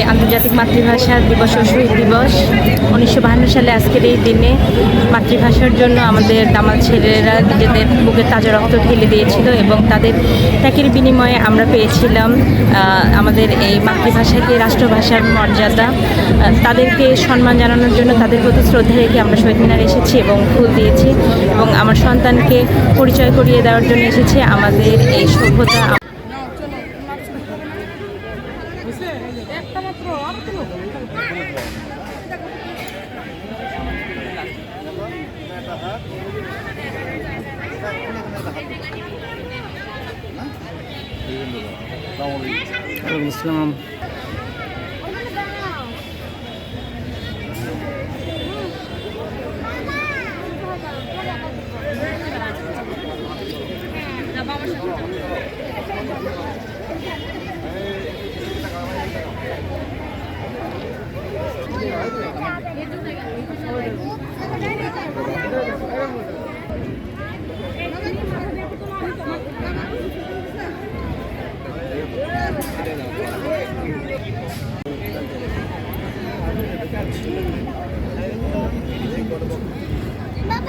আজকে আন্তর্জাতিক মাতৃভাষা দিবস ও শহীদ দিবস। উনিশশো বাহান্ন সালে আজকের এই দিনে মাতৃভাষার জন্য আমাদের দামাল ছেলেরা নিজেদের বুকে তাজা রক্ত ঢেলে দিয়েছিল এবং তাদের ত্যাগের বিনিময়ে আমরা পেয়েছিলাম আমাদের এই মাতৃভাষাকে, রাষ্ট্রভাষার মর্যাদা। তাদেরকে সম্মান জানানোর জন্য তাদের প্রতি শ্রদ্ধা রেখে আমরা শহীদ মিনারে এসেছি এবং ফুল দিয়েছি এবং আমার সন্তানকে পরিচয় করিয়ে দেওয়ার জন্য এসেছি। আমাদের এই সভ্যতা ওয়ালাইকুম আসসালাম বাবা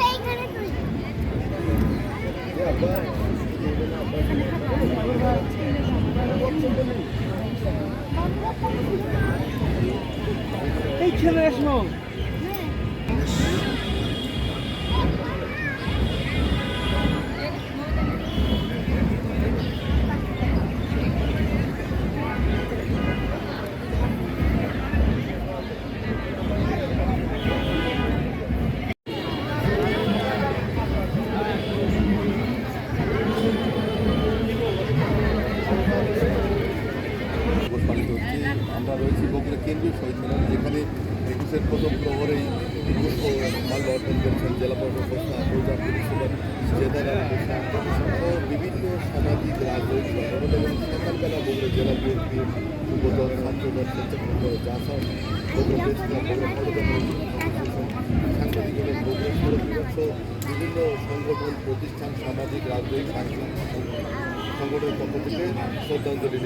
এইখানে তুই এইখানে এসো আমরা রয়েছি বগুড়া কেন্দ্রীয় শহীদ মিনারে, যেখানে একুশের প্রথম প্রহরেই মাল্য অর্পণ করেছেন জেলা প্রশাসন জেদার বিভিন্ন সামাজিক, রাজনৈতিক বগুড়া জেলা বিএনপির বিভিন্ন সংগঠন, প্রতিষ্ঠান, সামাজিক, রাজনৈতিক, সাংস্কৃতিক সংগঠনের পক্ষ থেকে শ্রদ্ধাঞ্জলি